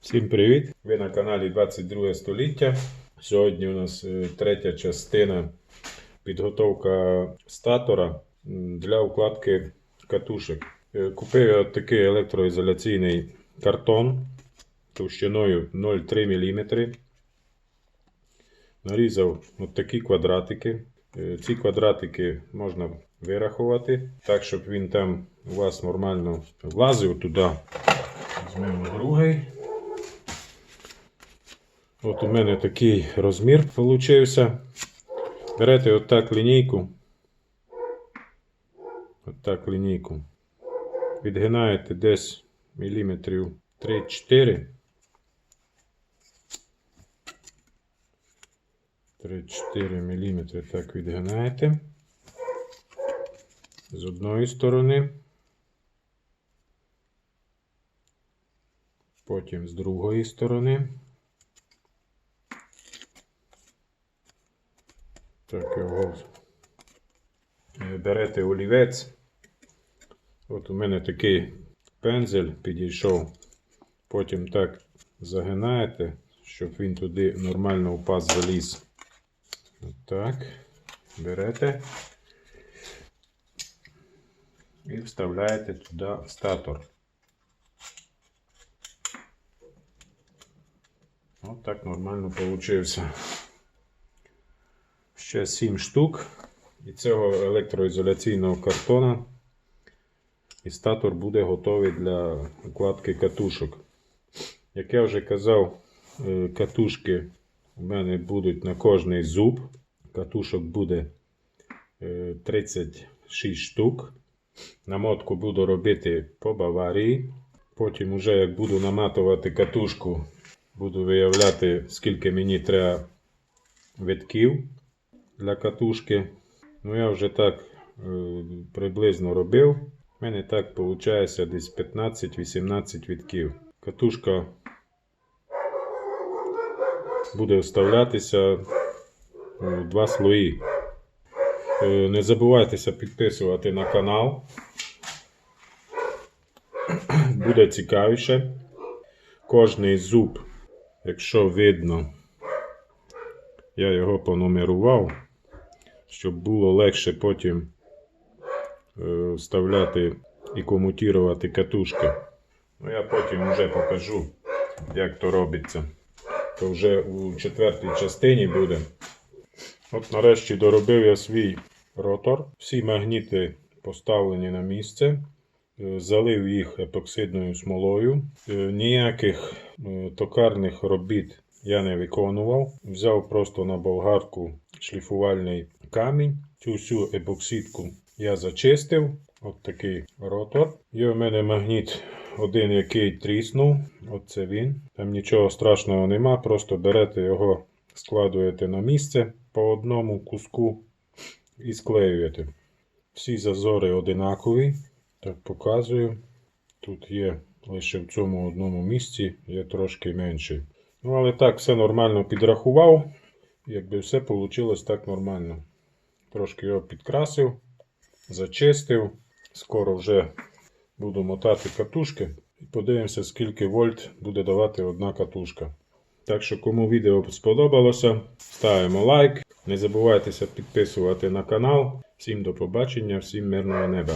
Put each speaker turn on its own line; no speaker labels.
Всім привіт! Ви на каналі 22 століття. Сьогодні у нас е, третя частина підготовка статора для укладки катушек. Е, Купив такий електроізоляційний картон товщиною 0,3 мм. Нарізав от такі квадратики. Е, Ці квадратики можна вирахувати так, щоб він там у вас нормально влазив туди. Візьмемо другий. От у мене такий розмір получився. Берете отак лінійку. Отак лінійку. Відгинаєте десь міліметрів 3-4. 3-4 міліметри так відгинаєте. З одної сторони. Потім з другої сторони. Так, його е, берете олівець. От у мене такий пензель підійшов. Потім так загинаєте, щоб він туди нормально в паз заліз. От так. Берете і вставляєте туди статор. От так нормально получився. Ще 7 штук. І цього електроізоляційного картона. І статор буде готовий для укладки катушок. Як я вже казав, е, катушки у мене будуть на кожний зуб. Катушок буде е, 36 штук. Намотку буду робити по Баварії. Потім, уже як буду наматувати катушку, буду виявляти, скільки мені треба витків для катушки. Ну, я вже так е, приблизно робив. У мене так виходить десь 15-18 вітків. Катушка буде вставлятися у два слої. Е, Не забувайтеся підписувати на канал. Буде цікавіше. Кожний зуб, якщо видно, я його понумерував, щоб було легше потім е, вставляти і комутувати катушки. Ну, я потім вже покажу, як то робиться. То вже у четвертій частині буде. От нарешті доробив я свій ротор. Всі магніти поставлені на місце. Е, Залив їх епоксидною смолою. Е, Ніяких токарних робіт я не виконував. Взяв просто на болгарку шліфувальний камінь. Цю всю епоксидку я зачистив. От такий ротор. Є у мене магніт один, який тріснув. Оце він. Там нічого страшного нема. Просто берете його, складуєте на місце по одному куску і склеюєте. Всі зазори одинакові. Так показую. Тут є лише в цьому одному місці, є трошки менший. Ну, але так, все нормально підрахував. Якби все вийшло так нормально. Трошки його підкрасив, зачистив. Скоро вже буду мотати катушки. І подивимося, скільки вольт буде давати одна катушка. Так що, кому відео сподобалося, ставимо лайк. Не забувайтеся підписувати на канал. Всім до побачення, всім мирного неба.